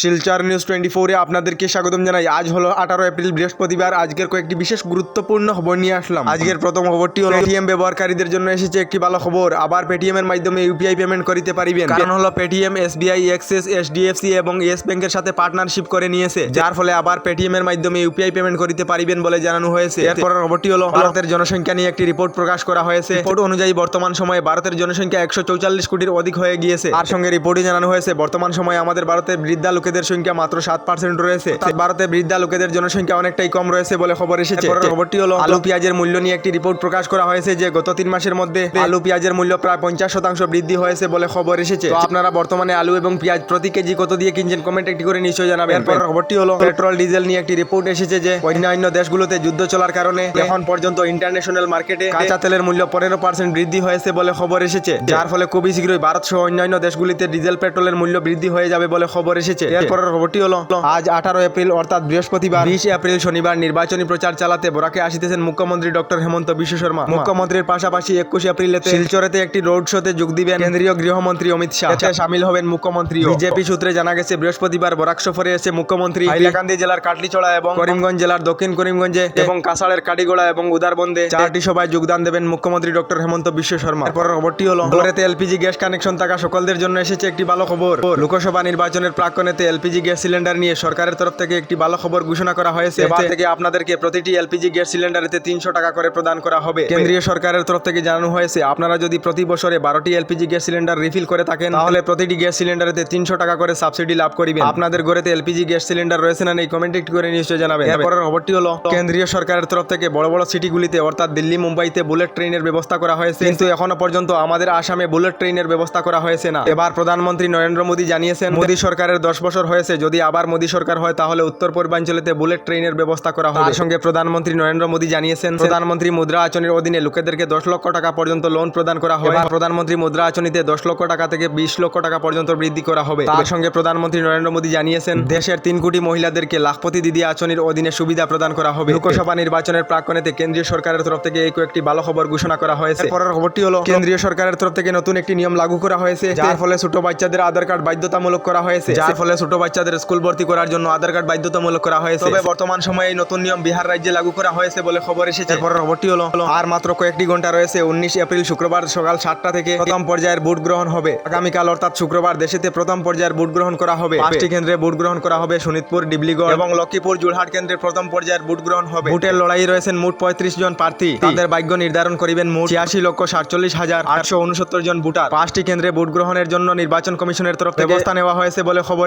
Silchar news twenty ফোরে আপনাদেরকে স্বাগতম জানাই। আজ হলো আঠারো এপ্রিল বৃহস্পতিবার। আজকের কয়েকটি বিশেষ গুরুত্বপূর্ণ খবর নিয়ে আসলাম। আজকের প্রথম খবরটি হলো পেটিএম ব্যবহারকারীদের জন্য এসেছে একটি ভালো খবর। আবার পেটিএম এর মাধ্যমে ইউপিআই পেমেন্ট করিতে পারিবেন। কারণ হলো পেটিএম এসবিআই এক্সিস এইচডিএফসি এবং ইয়েস ব্যাংকের সাথে পার্টনারশিপ করে নিয়েছে। যার ফলে আবার পেটিএম এর মাধ্যমে ইউপিআই পেমেন্ট করিতে পারিবেন বলে জানানো হয়েছে। এরপরের খবরটি হলো ভারতের জনসংখ্যা নিয়ে একটি রিপোর্ট প্রকাশ করা হয়েছে। রিপোর্ট অনুযায়ী বর্তমান সময়ে ভারতের জনসংখ্যা একশো চৌচল্লিশ কোটির অধিক হয়ে গিয়েছে। আর সঙ্গে রিপোর্টে জানানো হয়েছে। বর্তমান সময়ে আমাদের ভারতের বৃদ্ধা লোকেদের সংখ্যা মাত্র সাত পার্সেন্ট রয়েছে। ভারতে বৃদ্ধা লোকেদের জনসংখ্যা অনেকটাই কম রয়েছে বলে খবর এসেছে। খবরটি হলো আলু পেঁয়াজের মূল্য নিয়ে একটি রিপোর্ট প্রকাশ করা হয়েছে যে গত তিন মাসের মধ্যে আলু পেঁয়াজের মূল্য প্রায় পঞ্চাশ শতাংশ বৃদ্ধি হয়েছে বলে খবর এসেছে। আপনারা বর্তমানে আলু এবং পেঁয়াজ প্রতি কেজি কত দিয়ে কিনছেন কমেন্ট একটি করে নিশ্চয় জানাবেন। খবরটি হলো পেট্রোল ডিজেল নিয়ে একটি রিপোর্ট এসেছে যে অন্যান্য দেশগুলোতে যুদ্ধ চলার কারণে এখন পর্যন্ত ইন্টারন্যাশনাল মার্কেটে কাঁচা তেলের মূল্য পনেরো পার্সেন্ট বৃদ্ধি হয়েছে বলে খবর এসেছে। যার ফলে খুবই শীঘ্রই ভারত সহ অন্যান্য দেশগুলিতে ডিজেল পেট্রোলের মূল্য বৃদ্ধি হয়ে যাবে বলে খবর এসেছে। এরপরের খবরটি হলো আজ আঠারো এপ্রিল অর্থাৎ বৃহস্পতিবার। বিশ এপ্রিল শনিবার নির্বাচনী প্রচার চালাতে বরাকে আসিতেছেন মুখ্যমন্ত্রী ডক্টর হেমন্ত বিশ্ব শর্মা। মুখ্যমন্ত্রীর পাশাপাশি একুশ এপ্রিলেতে শিলচরেতে একটি রোড শোতে যোগ দিবেন কেন্দ্রীয় গৃহমন্ত্রী অমিত শাহ। এতে সামিল হবেন মুখ্যমন্ত্রী বিজেপি সূত্রে জানা গেছে বৃহস্পতিবার বরাক সফরে এসে মুখ্যমন্ত্রী হাইলাকান্দি জেলার কাটলিচড়া এবং করিমগঞ্জ জেলার দক্ষিণ করিমগঞ্জে এবং কাসাড়ের কাটিগোড়া এবং উদারবন্দে চারটি সভায় যোগদান দেবেন মুখ্যমন্ত্রী ডক্টর হেমন্ত বিশ্ব শর্মা। এরপর খবরটি হলো ঘরেতে এলপিজি গ্যাস কানেকশন থাকা সকলদের জন্য এসেছে একটি ভালো খবর। লোকসভা নির্বাচনের প্রাক্কনেতে এলপিজি গ্যাস সিলিন্ডার নিয়ে সরকারের তরফ থেকে একটি ভালো খবর ঘোষণা করা হয়েছে এবার থেকে আপনাদেরকে প্রতিটি এলপিজি গ্যাস সিলিন্ডারেতে তিনশো টাকা করে প্রদান করা হবে। কেন্দ্রীয় সরকারের তরফ থেকে জানানো হয়েছে আপনারা যদি প্রতি বছরে বারোটি এলপিজি গ্যাস সিলিন্ডার রিফিল করে থাকেন তাহলে প্রতিটি গ্যাস সিলিন্ডারেতে তিনশো টাকা করে সাবসিডি লাভ করিবেন। আপনাদের ঘরেতে এলপিজি গ্যাস সিলিন্ডার রয়েছে না এই কমেন্ট একটু করে নিশ্চয়ই জানাবেন। এরপরের খবরটি হলো কেন্দ্রীয় সরকারের তরফ থেকে বড় বড় সিটিগুলিতে অর্থাৎ দিল্লি মুম্বাইতে বুলেট ট্রেনের ব্যবস্থা করা হয়েছে। কিন্তু এখনও পর্যন্ত আমাদের আসামে বুলেট ট্রেনের ব্যবস্থা করা হয়েছে না। এবার প্রধানমন্ত্রী নরেন্দ্র মোদী জানিয়েছেন মোদী সরকারের দশ বছর হয়েছে যদি আবার মোদী সরকার হয় তাহলে উত্তর পূর্বাঞ্চলেতে বুলেট ট্রেনের ব্যবস্থা করা হবে। তার সঙ্গে প্রধানমন্ত্রী নরেন্দ্র মোদী জানিয়েছেন প্রধানমন্ত্রী মুদ্রা আচনের অধীনে লোকেদেরকে দশ লক্ষ টাকা পর্যন্ত লোন প্রদান করা হবে। প্রধানমন্ত্রী মুদ্রা আচনিতে দশ লক্ষ টাকা থেকে বিশ লক্ষ টাকা পর্যন্ত বৃদ্ধি করা হবে। তার সঙ্গে প্রধানমন্ত্রী নরেন্দ্র মোদী জানিয়েছেন দেশের তিন কোটি মহিলাদেরকে লাখপতি দিদি আচনির অধীনে সুবিধা প্রদান করা হবে। লোকসভা নির্বাচনের প্রাক্কনেতে কেন্দ্রীয় সরকারের তরফ থেকে এই কয়েকটি ভালো খবর ঘোষণা করা হয়েছে। পরের খবরটি হলো কেন্দ্রীয় সরকারের তরফ থেকে নতুন একটি নিয়ম লাগু করা হয়েছে। যার ফলে ছোট বাচ্চাদের আধার কার্ড বাধ্যতামূলক করা হয়েছে। যার ফলে ছোট বাচ্চাদের স্কুল ভর্তি করার জন্য আধার কার্ড বাধ্যতামূলক করা হয়েছে। তবে বর্তমান সময়ে এই নতুন নিয়ম বিহার রাজ্যে লাগু করা হয়েছে বলে খবর এসেছে। পরের খবরটি হলো আর মাত্র কয়েকটি ঘণ্টা রয়েছে উনিশ এপ্রিল শুক্রবার সকাল সাতটা থেকে প্রথম পর্যায়ের ভোট গ্রহণ হবে। আগামীকাল অর্থাৎ শুক্রবার দেশেতে প্রথম পর্যায়ের ভোট গ্রহণ করা হবে। পাঁচটি কেন্দ্রে ভোট গ্রহণ করা হবে শোনিতপুর ডিবলিগড় এবং লক্ষ্মীপুর জুলহাট কেন্দ্রে প্রথম পর্যায়ের ভোট গ্রহণ হবে। ভোটের লড়াই রয়েছেন মোট পঁয়ত্রিশ জন প্রার্থী। তাদের ভাগ্য নির্ধারণ করিবেন মোট ছিয়াশি লক্ষ সাতচল্লিশ হাজার আটশো উনসত্তর জন ভোটার। পাঁচটি কেন্দ্রে ভোট গ্রহণের জন্য নির্বাচন কমিশনের তরফ থেকে ব্যবস্থা নেওয়া হয়েছে বলে খবর